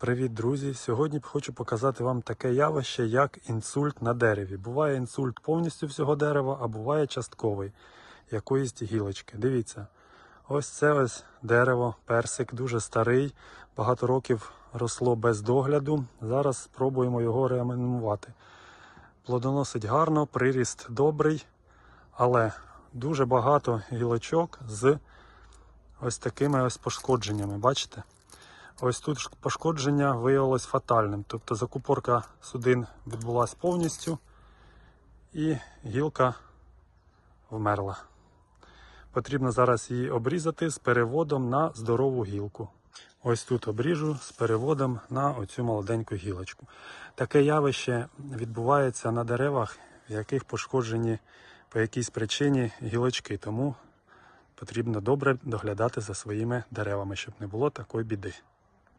Привіт, друзі! Сьогодні хочу показати вам таке явище, як інсульт на дереві. Буває інсульт повністю всього дерева, а буває частковий якоїсь гілочки. Дивіться, ось це ось дерево, персик, дуже старий, багато років росло без догляду. Зараз спробуємо його реанімувати. Плодоносить гарно, приріст добрий, але дуже багато гілочок з ось такими ось пошкодженнями. Бачите? Ось тут пошкодження виявилось фатальним. Тобто закупорка судин відбулася повністю і гілка вмерла. Потрібно зараз її обрізати з переводом на здорову гілку. Ось тут обріжу з переводом на оцю молоденьку гілочку. Таке явище відбувається на деревах, в яких пошкоджені по якійсь причині гілочки. Тому потрібно добре доглядати за своїми деревами, щоб не було такої біди.